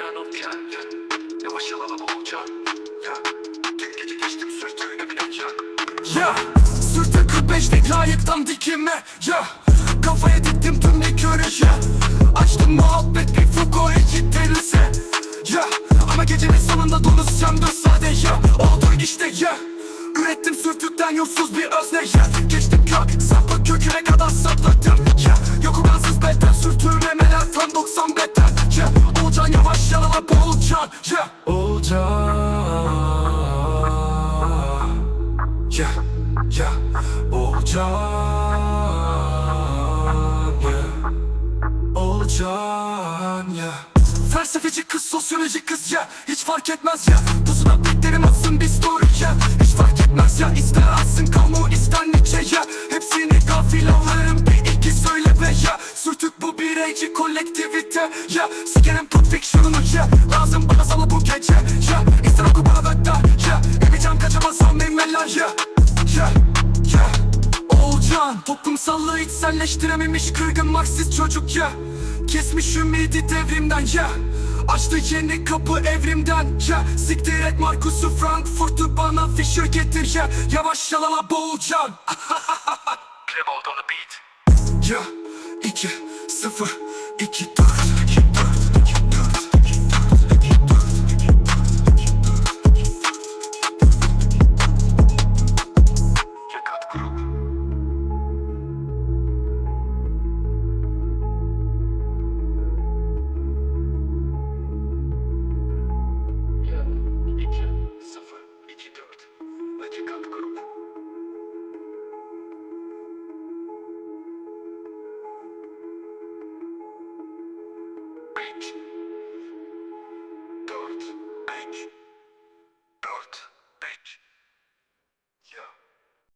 yanıltken Yavaş yalala boğulacak Ya. Gece geçtim sürtüğüne bineceğim Ya. Sırtı 45'lik layıktan dikime. Ya. Kafaya diktim tüm ne körü. Ya. Açtım muhabbet bir Foucault eşittirirse Ya. Ama gecenin sonunda donuşacağım dur sade ya. Oldu işte ya. Ürettim sürtükten yolsuz bir özne. Ya. Geçtim kök sapı köküne kadar sapladım ya. Yoku gazsız beden sürtüğüme meler tam 90 beden Olcan yavaş yalala boğulacan ya Olcan Ya ya Olcan ya Olcan ya Felsefeci kız sosyolojik kız ya Hiç fark etmez ya Pusuna beklerim bireyci kolektivite ya Sikerim put fiction'unu ya Lazım bana salı bu gece ya İster oku bana bekler ya Emeceğim kaçamazsam meymeler ya Ya ya Oğulcan Toplumsallığı içselleştirememiş kırgın Marksist çocuk ya Kesmiş ümidi devrimden ya Açtı yeni kapı evrimden ya Siktir et Markus'u Frankfurt'u bana Fisher getir ya Yavaş yalala boğulcan Clebold on the beat. Ya 2 sıfır iki dört.